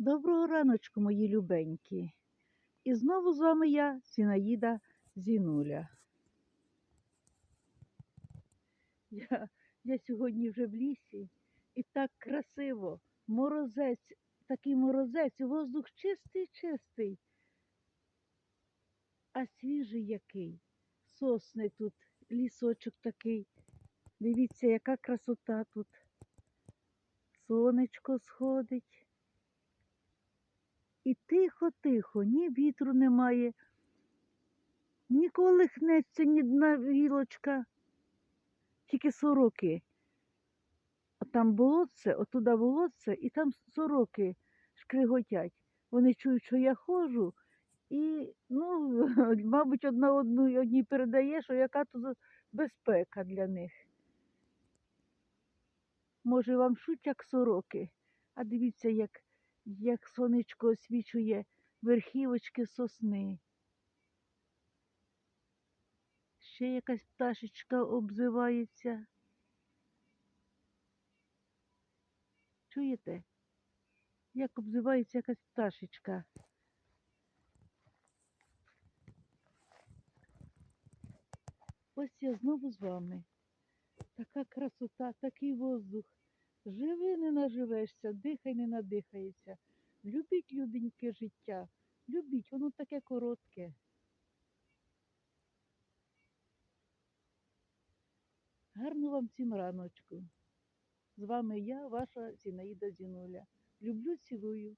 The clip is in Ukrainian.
Доброго раночку, мої любенькі. І знову з вами я, Сінаїда Зінуля. Я, я сьогодні вже в лісі і так красиво. Морозець, такий морозець, воздух чистий, чистий. А свіжий який. Сосни тут, лісочок такий. Дивіться, яка красота тут. Сонечко сходить. І тихо-тихо, ні вітру немає, ні колихнеться, ні одна гілочка, тільки сороки. А там болотце, отуда болотце, і там сороки шкриготять. Вони чують, що я ходжу, і, ну, мабуть, одна одну одній передає, що яка то безпека для них. Може, вам шуть, як сороки, а дивіться, як як сонечко освічує верхівочки сосни. Ще якась пташечка обзивається. Чуєте? Як обзивається якась пташечка? Ось я знову з вами. Така красота, такий воздух. Живи не наживешся, дихай не надихається. Любіть любеньке життя. Любіть, воно таке коротке. Гарно вам всім раночку. З вами я, ваша Зінаїда Зінуля. Люблю, цілую.